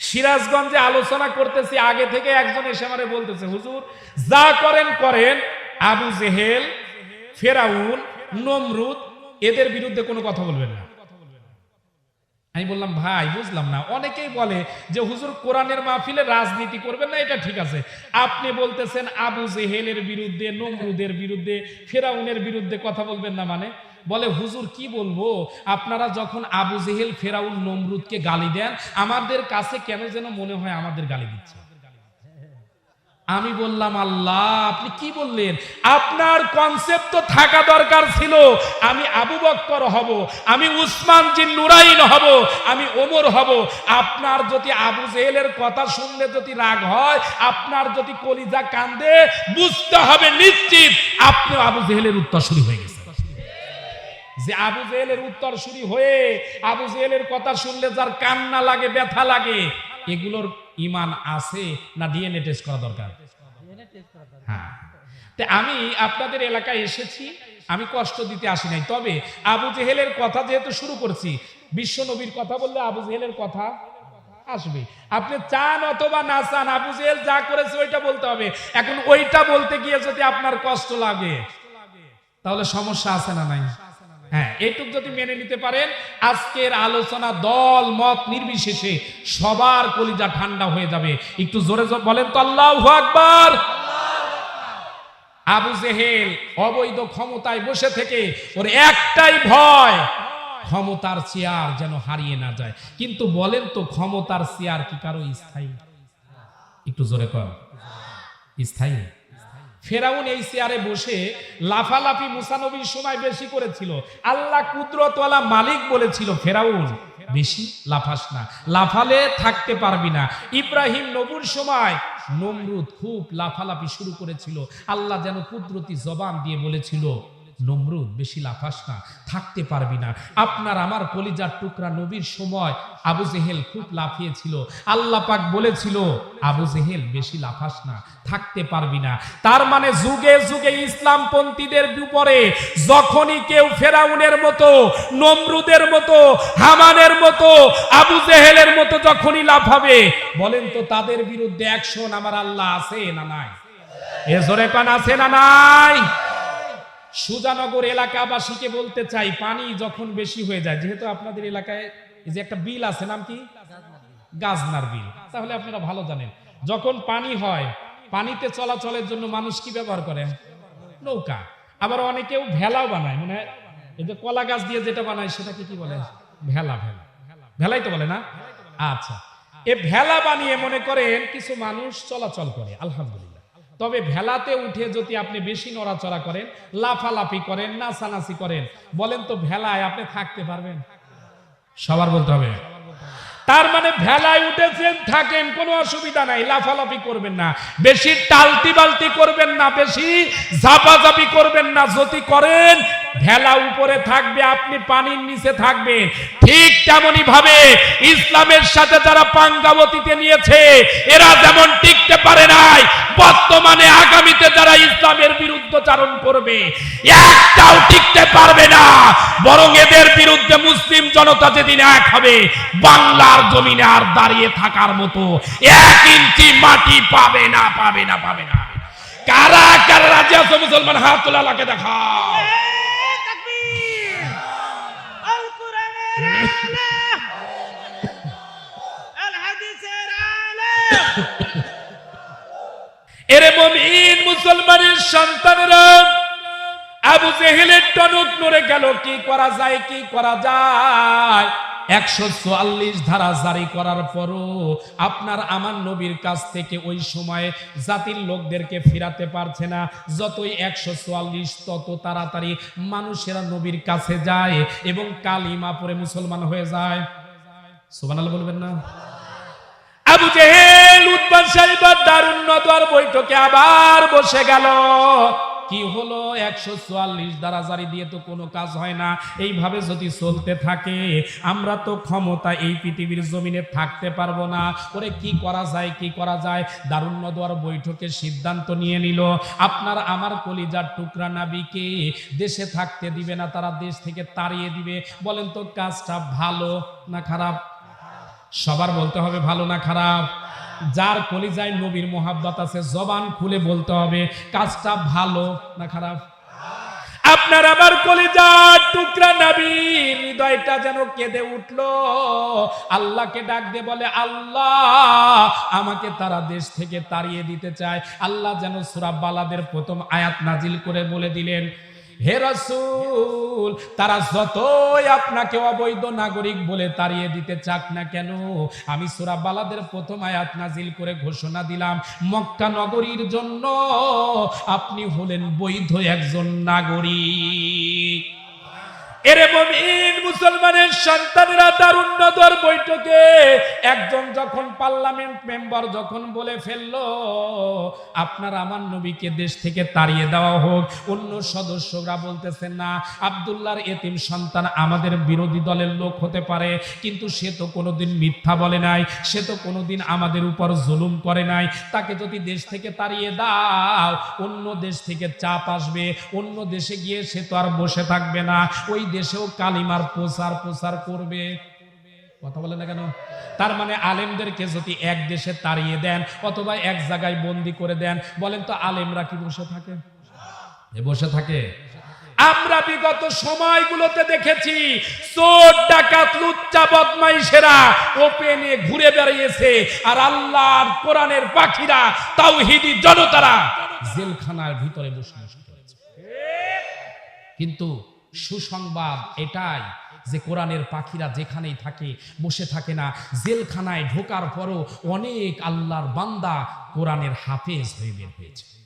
সিরাজগঞ্জে আলোচনা করতেছি, আগে থেকে একজন এসে আমারে বলতেছে, হুজুর, যা করেন করেন। আবু জেহেল, ফেরাউন, নমরুদ, এদের বিরুদ্ধে কোনো কথা বলবেন না। আমি বললাম, ভাই, বুঝলাম না। অনেকেই বলে যে, হুজুর, কোরআনের মাহফিলে রাজনীতি করবেন না, এটা ঠিক আছে। আপনি বলতেছেন আবু জেহেলের বিরুদ্ধে, নমরুদের বিরুদ্ধে, ফেরাউনের বিরুদ্ধে কথা বলবেন না মানে? বলে, হুজুর, কি বলব? আপনারা যখন আবু জেহেল, ফেরাউন, নমরুদকে গালি দেন, আমাদের কাছে কেন যেন মনে হয় আমাদের গালি দিচ্ছে? আমি বললাম, আল্লাহ, আপনি কি বললেন? আপনার কনসেপ্ট তো থাকা দরকার ছিল। আমি আবু বক্কর হব, আমি উসমান জিন নুরাইন হব, আমি ওমর হব। আপনার যদি আবু জেহেলের কথা শুনলে যদি রাগ হয়, আপনার যদি কলিজা কান্দে, বুঝতে হবে নিশ্চিত আপনি আবু জেহেলের উত্তর শুরু হয়ে গেছে যে আবু জেহেলের উত্তর শুরু হয়ে আবু জেহেলের কথা শুনলে যার কান্না লাগে, ব্যথা লাগে, এগুলোর ইমান আছে না ডিএনএ টেস্ট করা দরকার? হ্যাঁ। আমি আপনাদের এলাকায় এসেছি, আমি কষ্ট দিতে আসি নাই। তবে আবু জেহেলের কথা যেহেতু শুরু করছি, বিশ্ব নবীর কথা বললে আবু জেহেলের কথা আসবে। আপনি চান অথবা না চান, আবু জেহেল যা করেছে ওইটা বলতে হবে। এখন ওইটা বলতে গিয়ে যদি আপনার কষ্ট লাগে, তাহলে সমস্যা আছে না নাই? হ্যাঁ এটুক যদি মেনে নিতে পারেন, আজকের আলোচনা দল, মত নির্বিশেষে সবার কলিজা ঠান্ডা হয়ে যাবে। একটু জোরে বলেন তো, আল্লাহ আকবার। আবু জেহেল অবৈধ ক্ষমতায় বসে থেকে ওর একটাই ভয়, ক্ষমতার চেয়ার যেন হারিয়ে না যায়। কিন্তু বলেন তো, ক্ষমতার চেয়ার কি কারও স্থায়ী? একটু জোরে কর স্থায়ী? ফেরাউন এই চেয়ারে বসে লাফালাফি মুসানবীর সময় বেশি করেছিল। আল্লাহ কুদরতওয়ালা মালিক বলেছিল, ফেরাউন, বেশি লাফাস না, লাফালে থাকতে পারবি না। ইব্রাহিম নবুর সময় নমরুদ খুব লাফালাফি শুরু করেছিল। আল্লাহ যেন কুদরতি জবান দিয়ে বলেছিল নমরুদ, বেশি লাফাস না, থাকতে পারবি না। আপনার আমার কলিজার টুকরা নবীর সময় আবু জেহেল খুব লাফিয়েছিল। আল্লাহ পাক বলেছিল, আবু জেহেল, বেশি লাফাস না, থাকতে পারবি না। তার মানে যুগে যুগে ইসলামপন্থীদের উপরে যখনই কেউ ফেরাউনের মতো, নমরুদের মতো, হামানের মতো, আবু জেহেলের মতো যখনই লাফাবে, বলেন তো তাদের বিরুদ্ধে অ্যাকশন আমার আল্লাহ আছে না নাই? এ জোরে পান আছে না নাই? সুজানগর এলাকাবাসীকে বলতে চাই, পানি যখন বেশি হয়ে যায়, যেহেতু আপনাদের এলাকায় যে একটা বিল আছে, নাম কি? গাজনার বিল। তাহলে আপনারা ভালো জানেন, যখন পানি হয়, পানিতে চলাচলের জন্য মানুষ কি ব্যবহার করে? নৌকা। আবার অনেকেও ভেলাও বানায় মানে এই যে কলা গাছ দিয়ে যেটা বানায়, সেটাকে কি বলে? ভেলা ভেলা। ভেলাই তো বলে না? আচ্ছা। এ ভেলা বানিয়ে মনে করেন, কিছু মানুষ চলাচল করে, আলহামদুলিল্লাহ। তবে ভেলাতে উঠে যদি আপনি বেশি নড়াচড়া করেন, লাফালাফি করেন, নাচানাচি করেন, বলেন তো ভেলায় আপনি থাকতে পারবেন? সবার বলতে হবে। তার মানে ভেলায় উঠেছেন, থাকেন, কোনো অসুবিধা নাই, লাফালাফি করবেন না। বেশি টালতি বালতি করবেন না, বেশি ঝাপাঝাপি করবেন না, যদি করেন ভেলা উপরে থাকবে, আপনি পানির নিচে থাকবেন। ঠিক তেমনই ভাবে ইসলামের সাথে যারা পাঙ্গাবতীতে নিয়েছে, এরা যেমন টিকতে পারে নাই, বর্তমানে আগামীতে যারা ইসলামের বিরুদ্ধচারণ করবে, একটাও টিকতে পারবে না। বরং এদের বিরুদ্ধে মুসলিম জনতা যেদিন এক হবে, বাংলার জমিনে আর দাঁড়িয়ে থাকার মতো এক ইঞ্চি মাটি পাবে না পাবে না পাবে না। কারা কারা রাজি আছে মুসলমান? হাত তোলা, লাকে দেখা এরে মমিন মুসলমানের সন্তানেরা আবু জেহেলের টনক নড়ে গেল কি করা যায় কি করা যায় একশো চুয়াল্লিশ ধারা জারি করার পরও আপনার আমার নবীর কাছ থেকে ওই সময়ে জাতির লোকদেরকে ফিরাতে পারছে না। যতই একশো চুয়াল্লিশ তত তাড়াতাড়ি মানুষেরা নবীর কাছে যায় এবং কালিমা পরে মুসলমান হয়ে যায়। সুবহানাল্লাহ বলবেন না? আবু বৈঠকে আবার বসে গেল। কি হলো? একশো চুয়াল্লিশ দ্বারা জারি দিয়ে তো কোনো কাজ হয় না। এইভাবে যদি চলতে থাকে, আমরা তো ক্ষমতা এই পৃথিবীর জমিনে থাকতে পারব না। ওরে কি করা যায়, কি করা যায়? দারুণ নদর বৈঠকে সিদ্ধান্ত নিয়ে নিল। আপনার আমার কলিজার টুকরা নাবিকে দেশে থাকতে দিবে না, তারা দেশ থেকে তাড়িয়ে দিবে। বলেন তো, কাজটা ভালো না খারাপ? সবার বলতে হবে ভালো না খারাপ? যার কলিজায় নবীর মোহাব্বত আছে, জবান খুলে বলতে হবে, কাজটা ভালো না খারাপ? আপনার আমার কলিজার টুকরা নবী, হৃদয়টা যেন কেঁদে উঠল। আল্লাহকে ডাক দিয়ে বলে, আল্লাহ, আমাকে তারা দেশ থেকে তাড়িয়ে দিতে চায়। আল্লাহ যেন সুরাব বালাদের প্রথম আয়াত নাজিল করে বলে দিলেন। হে রাসূল, তারা যতই আপনাকে অবৈধ নাগরিক বলে তাড়িয়ে দিতে চাক না কেন, আমি সূরা বালাদের প্রথম আয়াত নাজিল করে ঘোষণা দিলাম, মক্কা নগরীর জন্য আপনি হলেন বৈধ একজন নাগরিক। এরে মুসলমানের তার বৈঠকে। একজন পার্লামেন্ট মেম্বার যখন বলে আপনার দেশ থেকে তাড়িয়ে দেওয়া হোক। অন্য সদস্যরা এতিম সন্তান আমাদের বিরোধী দলের লোক হতে পারে, কিন্তু সে তো কোনোদিন মিথ্যা বলে নাই, সে তো কোনোদিন আমাদের উপর জুলুম করে নাই। তাকে যদি দেশ থেকে তাড়িয়ে দাও, অন্য দেশ থেকে চাপ আসবে, অন্য দেশে গিয়ে সে তো আর বসে থাকবে না। ওই দেশেও কালিমার প্রচার প্রচার করবে। কথা বলে না কেন? তার মানে আলেমদেরকে যদি এক দেশে তাড়িয়ে দেন অথবা এক জায়গায় বন্দি করে দেন, বলেন তো আলেমরা কি বসে থাকে? বসে থাকে। আমরা বিগত সময়গুলোতে দেখেছি, চোর, ডাকাত, লুচ্চা, বদমাইশেরা ওপেনে ঘুরে বেরিয়েছে আর আল্লাহর কোরআনের পাখিরা, তাওহিদি জনতারা জেলখানার ভিতরে বসে বসে কিন্তু সুসংবাদ এটাই যে কোরআনের পাখিরা যেখানেই থাকে, বসে থাকে না। জেলখানায় ঢোকার পরও অনেক আল্লাহর বান্দা কোরআনের হাফেজ হয়ে বের হয়েছে।